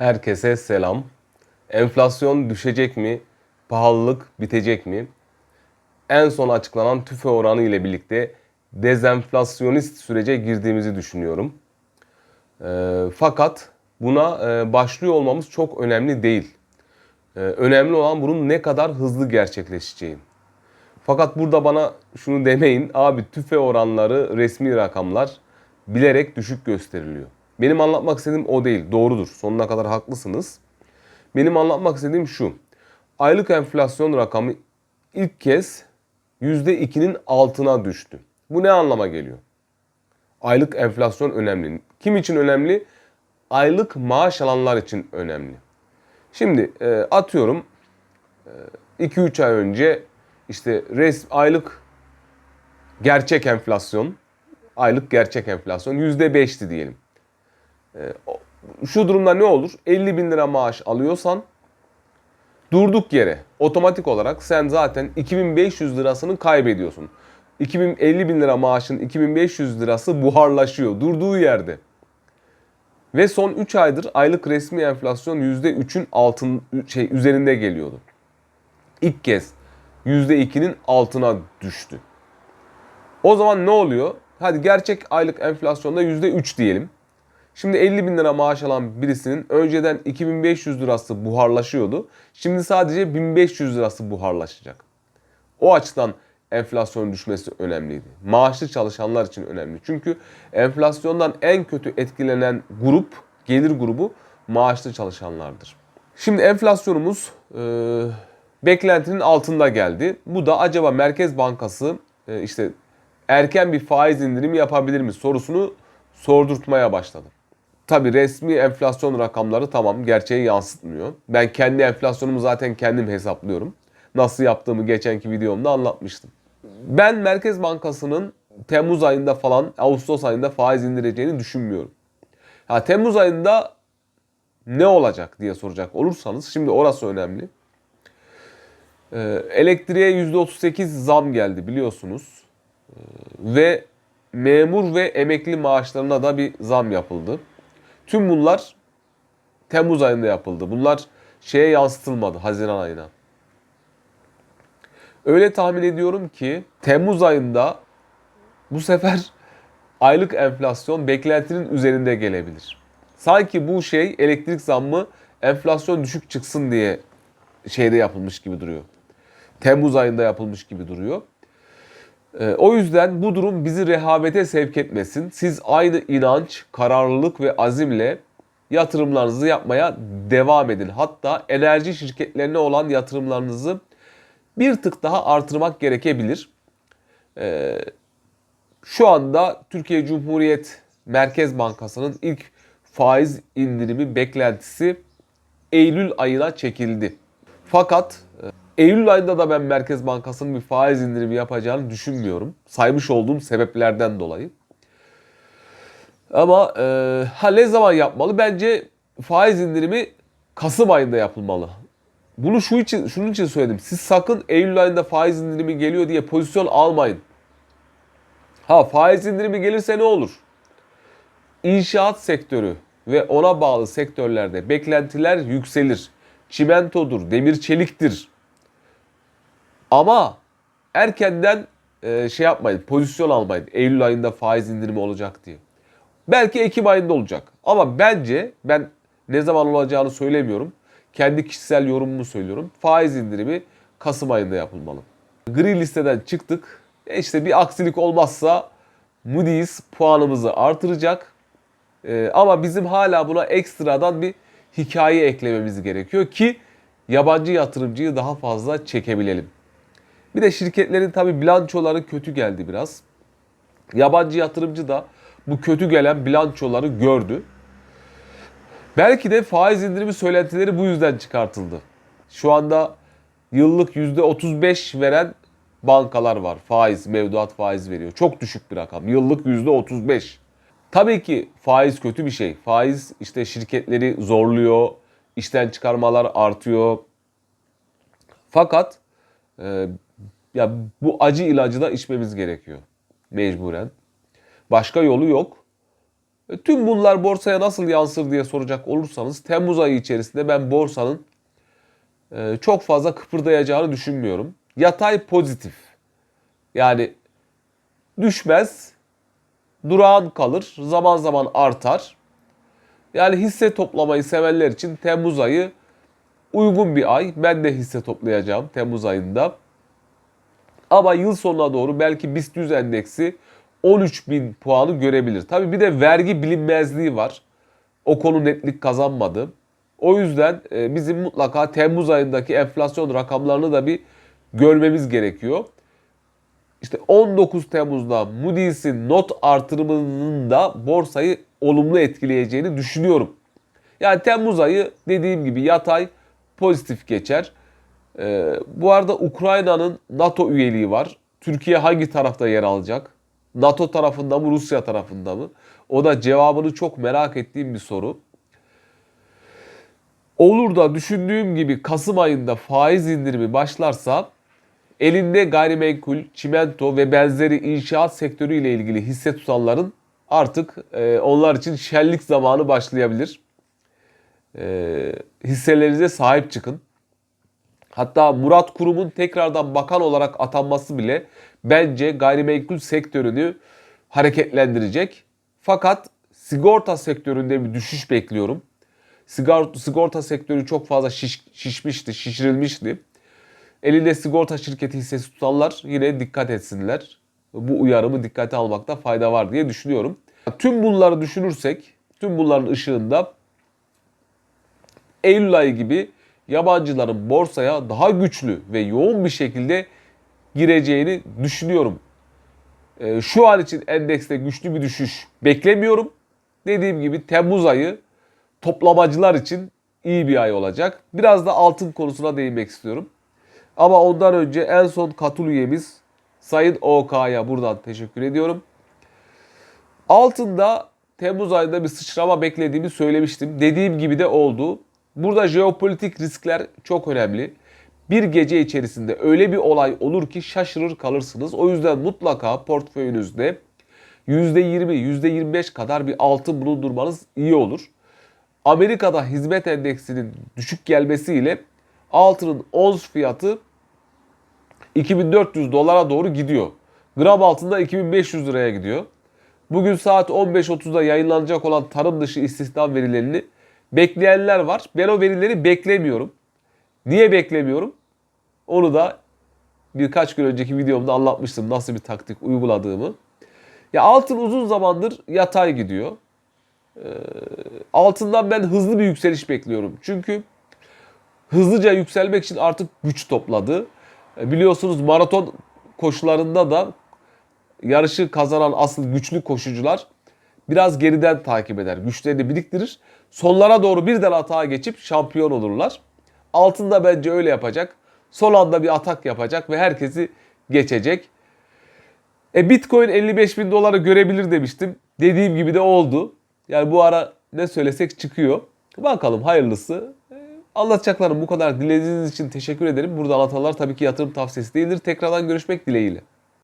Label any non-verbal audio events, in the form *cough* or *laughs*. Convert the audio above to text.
Herkese selam. Enflasyon düşecek mi? Pahalılık bitecek mi? En son açıklanan tüfe oranı ile birlikte dezenflasyonist sürece girdiğimizi düşünüyorum. Ee, fakat buna e, başlıyor olmamız çok önemli değil. Ee, önemli olan bunun ne kadar hızlı gerçekleşeceği. Fakat burada bana şunu demeyin. Abi tüfe oranları resmi rakamlar bilerek düşük gösteriliyor. Benim anlatmak istediğim o değil. Doğrudur. Sonuna kadar haklısınız. Benim anlatmak istediğim şu. Aylık enflasyon rakamı ilk kez %2'nin altına düştü. Bu ne anlama geliyor? Aylık enflasyon önemli. Kim için önemli? Aylık maaş alanlar için önemli. Şimdi e, atıyorum 2-3 ay önce işte res, aylık gerçek enflasyon, aylık gerçek enflasyon %5'ti diyelim. E, o- şu durumda ne olur? 50 bin lira maaş alıyorsan durduk yere otomatik olarak sen zaten 2500 lirasını kaybediyorsun. 2050 bin lira maaşın 2500 lirası buharlaşıyor durduğu yerde. Ve son 3 aydır aylık resmi enflasyon %3'ün altın şey üzerinde geliyordu. İlk kez %2'nin altına düştü. O zaman ne oluyor? Hadi gerçek aylık enflasyonda %3 diyelim. Şimdi 50 bin lira maaş alan birisinin önceden 2500 lirası buharlaşıyordu. Şimdi sadece 1500 lirası buharlaşacak. O açıdan enflasyon düşmesi önemliydi. Maaşlı çalışanlar için önemli. Çünkü enflasyondan en kötü etkilenen grup, gelir grubu maaşlı çalışanlardır. Şimdi enflasyonumuz e, beklentinin altında geldi. Bu da acaba Merkez Bankası e, işte erken bir faiz indirimi yapabilir mi sorusunu sordurtmaya başladı. Tabi resmi enflasyon rakamları tamam gerçeği yansıtmıyor. Ben kendi enflasyonumu zaten kendim hesaplıyorum. Nasıl yaptığımı geçenki videomda anlatmıştım. Ben Merkez Bankası'nın Temmuz ayında falan Ağustos ayında faiz indireceğini düşünmüyorum. Ha, Temmuz ayında ne olacak diye soracak olursanız şimdi orası önemli. Ee, elektriğe %38 zam geldi biliyorsunuz. Ee, ve memur ve emekli maaşlarına da bir zam yapıldı. Tüm bunlar Temmuz ayında yapıldı. Bunlar şeye yansıtılmadı Haziran ayına. Öyle tahmin ediyorum ki Temmuz ayında bu sefer *laughs* aylık enflasyon beklentinin üzerinde gelebilir. Sanki bu şey elektrik zammı enflasyon düşük çıksın diye şeyde yapılmış gibi duruyor. Temmuz ayında yapılmış gibi duruyor. Ee, o yüzden bu durum bizi rehavete sevk etmesin. Siz aynı inanç, kararlılık ve azimle yatırımlarınızı yapmaya devam edin. Hatta enerji şirketlerine olan yatırımlarınızı bir tık daha artırmak gerekebilir. Ee, şu anda Türkiye Cumhuriyet Merkez Bankası'nın ilk faiz indirimi beklentisi Eylül ayına çekildi. Fakat Eylül ayında da ben Merkez Bankası'nın bir faiz indirimi yapacağını düşünmüyorum. Saymış olduğum sebeplerden dolayı. Ama e, ha ne zaman yapmalı? Bence faiz indirimi Kasım ayında yapılmalı. Bunu şu için, şunun için söyledim. Siz sakın Eylül ayında faiz indirimi geliyor diye pozisyon almayın. Ha faiz indirimi gelirse ne olur? İnşaat sektörü ve ona bağlı sektörlerde beklentiler yükselir. Çimentodur, demir çeliktir. Ama erkenden e, şey yapmayın, pozisyon almayın. Eylül ayında faiz indirimi olacak diye. Belki Ekim ayında olacak. Ama bence ben ne zaman olacağını söylemiyorum. Kendi kişisel yorumumu söylüyorum. Faiz indirimi Kasım ayında yapılmalı. Gri listeden çıktık. E işte bir aksilik olmazsa Moody's puanımızı artıracak. Ee, ama bizim hala buna ekstradan bir hikaye eklememiz gerekiyor ki yabancı yatırımcıyı daha fazla çekebilelim. Bir de şirketlerin tabi bilançoları kötü geldi biraz. Yabancı yatırımcı da bu kötü gelen bilançoları gördü. Belki de faiz indirimi söylentileri bu yüzden çıkartıldı. Şu anda yıllık %35 veren bankalar var. Faiz, mevduat faiz veriyor. Çok düşük bir rakam. Yıllık %35. Tabii ki faiz kötü bir şey. Faiz işte şirketleri zorluyor, işten çıkarmalar artıyor. Fakat e, ya bu acı ilacı da içmemiz gerekiyor mecburen. Başka yolu yok. E, Tüm bunlar borsaya nasıl yansır diye soracak olursanız Temmuz ayı içerisinde ben borsanın e, çok fazla kıpırdayacağını düşünmüyorum. Yatay pozitif. Yani düşmez, durağan kalır, zaman zaman artar. Yani hisse toplamayı sevenler için Temmuz ayı uygun bir ay. Ben de hisse toplayacağım Temmuz ayında. Ama yıl sonuna doğru belki BIST 100 endeksi 13 bin puanı görebilir. Tabi bir de vergi bilinmezliği var. O konu netlik kazanmadı. O yüzden e, bizim mutlaka Temmuz ayındaki enflasyon rakamlarını da bir görmemiz gerekiyor. İşte 19 Temmuz'da Moody's'in not artırımının da borsayı olumlu etkileyeceğini düşünüyorum. Yani Temmuz ayı dediğim gibi yatay pozitif geçer. Ee, bu arada Ukrayna'nın NATO üyeliği var. Türkiye hangi tarafta yer alacak? NATO tarafında mı Rusya tarafında mı? O da cevabını çok merak ettiğim bir soru. Olur da düşündüğüm gibi Kasım ayında faiz indirimi başlarsa elinde gayrimenkul, çimento ve benzeri inşaat sektörüyle ilgili hisse tutanların artık e, onlar için şenlik zamanı başlayabilir. E, hisselerinize sahip çıkın. Hatta Murat Kurum'un tekrardan bakan olarak atanması bile bence gayrimenkul sektörünü hareketlendirecek. Fakat sigorta sektöründe bir düşüş bekliyorum. Sigorta, sektörü çok fazla şiş, şişmişti, şişirilmişti. Elinde sigorta şirketi hissesi tutanlar yine dikkat etsinler. Bu uyarımı dikkate almakta fayda var diye düşünüyorum. Tüm bunları düşünürsek, tüm bunların ışığında Eylül ayı gibi yabancıların borsaya daha güçlü ve yoğun bir şekilde gireceğini düşünüyorum. Ee, Şu an için endekste güçlü bir düşüş beklemiyorum. Dediğim gibi Temmuz ayı toplamacılar için iyi bir ay olacak. Biraz da altın konusuna değinmek istiyorum. Ama ondan önce en son katıl üyemiz Sayın OK'ya buradan teşekkür ediyorum. Altında Temmuz ayında bir sıçrama beklediğimi söylemiştim. Dediğim gibi de oldu. Burada jeopolitik riskler çok önemli. Bir gece içerisinde öyle bir olay olur ki şaşırır kalırsınız. O yüzden mutlaka portföyünüzde %20, %25 kadar bir altın bulundurmanız iyi olur. Amerika'da hizmet endeksinin düşük gelmesiyle altının ons fiyatı 2400 dolara doğru gidiyor. Gram altında 2500 liraya gidiyor. Bugün saat 15.30'da yayınlanacak olan tarım dışı istihdam verilerini bekleyenler var. Ben o verileri beklemiyorum. Niye beklemiyorum? Onu da birkaç gün önceki videomda anlatmıştım nasıl bir taktik uyguladığımı. Ya altın uzun zamandır yatay gidiyor. Ee, altından ben hızlı bir yükseliş bekliyorum. Çünkü hızlıca yükselmek için artık güç topladı. E, Biliyorsunuz maraton koşularında da yarışı kazanan asıl güçlü koşucular biraz geriden takip eder. Güçlerini biriktirir. Sonlara doğru birden atağa geçip şampiyon olurlar. Altında bence öyle yapacak. Son anda bir atak yapacak ve herkesi geçecek. E Bitcoin 55 bin dolara görebilir demiştim. Dediğim gibi de oldu. Yani bu ara ne söylesek çıkıyor. Bakalım hayırlısı. E, Anlatacaklarım bu kadar. Dinlediğiniz için teşekkür ederim. Burada anlatılanlar tabii ki yatırım tavsiyesi değildir. Tekrardan görüşmek dileğiyle.